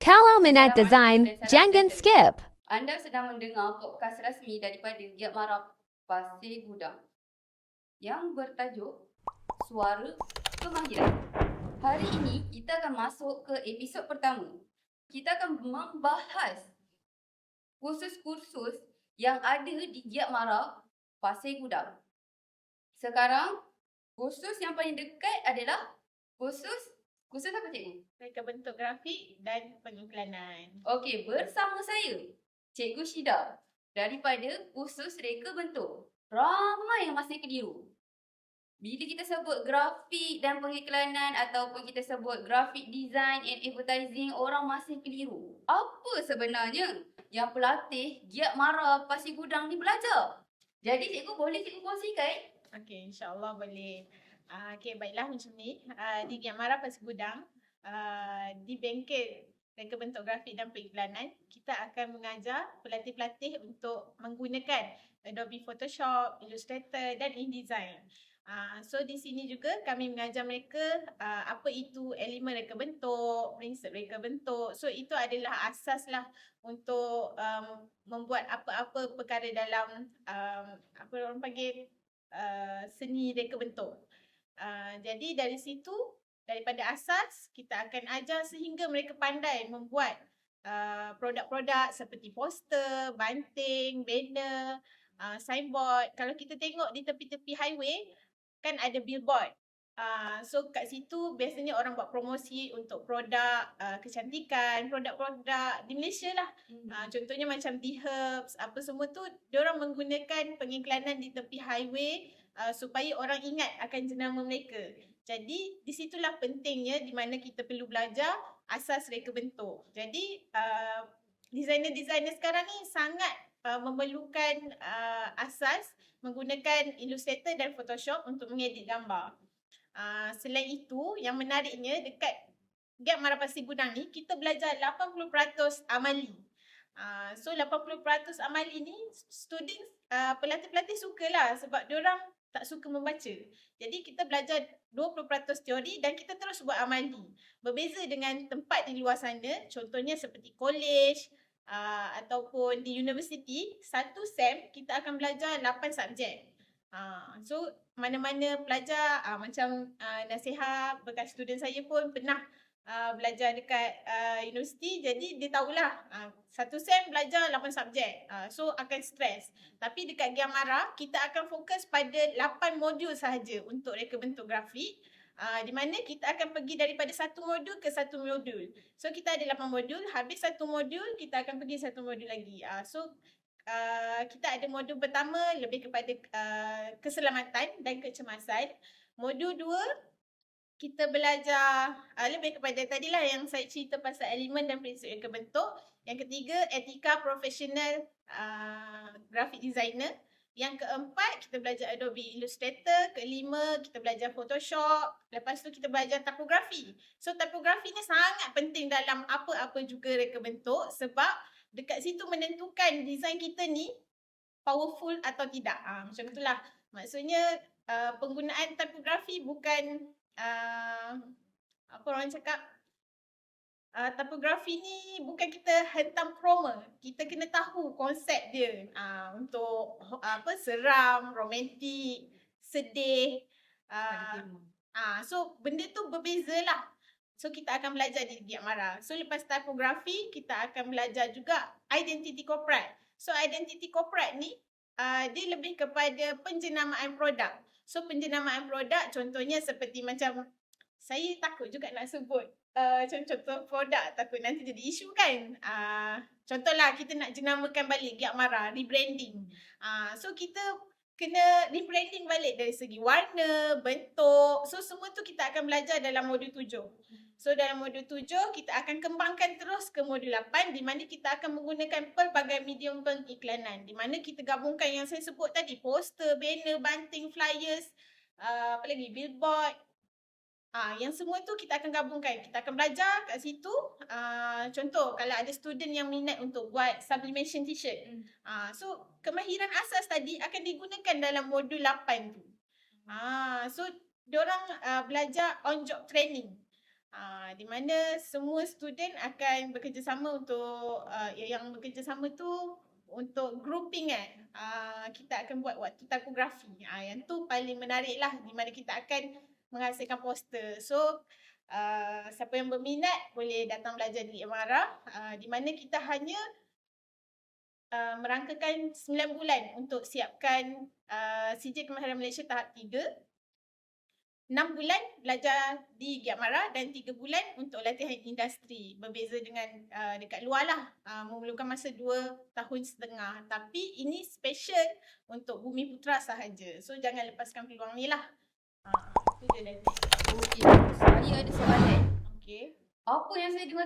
Kalau minat design, jangan skip. Anda sedang mendengar podcast rasmi daripada Giat Marah Pasir Gudang yang bertajuk Suara Kemahiran. Hari ini kita akan masuk ke episod pertama. Kita akan membahas kursus-kursus yang ada di Giat Marah Pasir Gudang. Sekarang, kursus yang paling dekat adalah kursus kursus apa cikgu? Reka bentuk grafik dan pengiklanan. Okey, bersama saya, Cikgu Shida daripada kursus reka bentuk. Ramai yang masih keliru. Bila kita sebut grafik dan pengiklanan ataupun kita sebut grafik design and advertising, orang masih keliru. Apa sebenarnya yang pelatih Giat Mara Pasir Gudang ni belajar? Jadi cikgu boleh cikgu kongsikan? Okey, insyaAllah boleh. Uh, Okey, baiklah macam ni. Uh, di Giamara Pasir Gudang, uh, di bengkel reka bentuk grafik dan pengiklanan, kita akan mengajar pelatih-pelatih untuk menggunakan Adobe Photoshop, Illustrator dan InDesign. Uh, so di sini juga kami mengajar mereka uh, apa itu elemen reka bentuk, prinsip reka bentuk. So itu adalah asas lah untuk um, membuat apa-apa perkara dalam um, apa orang panggil uh, seni reka bentuk. Uh, jadi dari situ daripada asas kita akan ajar sehingga mereka pandai membuat uh, produk-produk seperti poster, banting, banner, uh, signboard. Kalau kita tengok di tepi-tepi highway kan ada billboard. Uh, so kat situ biasanya orang buat promosi untuk produk uh, kecantikan, produk-produk di Malaysia lah. Uh, contohnya macam T-Herbs, apa semua tu, diorang menggunakan pengiklanan di tepi highway uh, supaya orang ingat akan jenama mereka. Jadi di situlah pentingnya di mana kita perlu belajar asas reka bentuk. Jadi uh, designer-designer sekarang ni sangat uh, memerlukan uh, asas menggunakan Illustrator dan Photoshop untuk mengedit gambar. Uh, selain itu, yang menariknya dekat Gap Marapasi Gudang ni, kita belajar 80% amali. Uh, so 80% amali ni, student, uh, pelatih-pelatih sukalah sebab diorang tak suka membaca. Jadi kita belajar 20% teori dan kita terus buat amali. Berbeza dengan tempat di luar sana, contohnya seperti college uh, ataupun di universiti, satu sem kita akan belajar 8 subjek. Uh, so mana-mana pelajar uh, macam uh, nasihat bekas student saya pun pernah uh, belajar dekat uh, universiti. Jadi dia tahulah uh, satu sem belajar 8 subjek. Uh, so akan stres tapi dekat Giamara kita akan fokus pada 8 modul sahaja untuk reka bentuk grafik. Uh, di mana kita akan pergi daripada satu modul ke satu modul. So kita ada 8 modul. Habis satu modul kita akan pergi satu modul lagi. Uh, so Uh, kita ada modul pertama lebih kepada uh, keselamatan dan kecemasan. Modul dua kita belajar uh, lebih kepada tadilah yang saya cerita pasal elemen dan prinsip yang kebentuk. Yang ketiga etika profesional uh, graphic designer. Yang keempat kita belajar Adobe Illustrator, kelima kita belajar Photoshop, lepas tu kita belajar typography. So typography ni sangat penting dalam apa-apa juga reka bentuk sebab dekat situ menentukan design kita ni powerful atau tidak. Ha, macam itulah. Maksudnya uh, penggunaan typography bukan uh, apa orang cakap uh, typography ni bukan kita hentam promo. Kita kena tahu konsep dia uh, untuk uh, apa seram, romantik, sedih. Uh, uh, so benda tu berbeza lah. So kita akan belajar di Giat Mara. So lepas typography, kita akan belajar juga identity corporate. So identity corporate ni, uh, dia lebih kepada penjenamaan produk. So penjenamaan produk contohnya seperti macam, saya takut juga nak sebut uh, contoh produk takut nanti jadi isu kan. Uh, contohlah kita nak jenamakan balik Giat Mara, rebranding. Uh, so kita kena rebranding balik dari segi warna, bentuk. So semua tu kita akan belajar dalam modul tujuh. So dalam modul tujuh kita akan kembangkan terus ke modul lapan di mana kita akan menggunakan pelbagai medium pengiklanan. Di mana kita gabungkan yang saya sebut tadi poster, banner, banting, flyers, uh, apa lagi billboard. Ah, yang semua tu kita akan gabungkan. Kita akan belajar kat situ. Uh, contoh kalau ada student yang minat untuk buat sublimation t-shirt. Hmm. Uh, so kemahiran asas tadi akan digunakan dalam modul lapan tu. Ah, uh, so diorang uh, belajar on job training. Uh, di mana semua student akan bekerjasama untuk uh, yang bekerjasama tu untuk grouping kan. Uh, kita akan buat waktu takografi. Uh, yang tu paling menarik lah di mana kita akan menghasilkan poster. So uh, siapa yang berminat boleh datang belajar di Amara uh, di mana kita hanya uh, merangkakan 9 bulan untuk siapkan uh, CJ Kemahiran Malaysia tahap 3 6 bulan belajar di Giamara dan 3 bulan untuk latihan industri. Berbeza dengan uh, dekat luar lah. Uh, memerlukan masa 2 tahun setengah. Tapi ini special untuk Bumi Putra sahaja. So jangan lepaskan peluang ni lah. Uh, itu je nanti. Okey, saya ada soalan. Okay. Apa yang saya dengar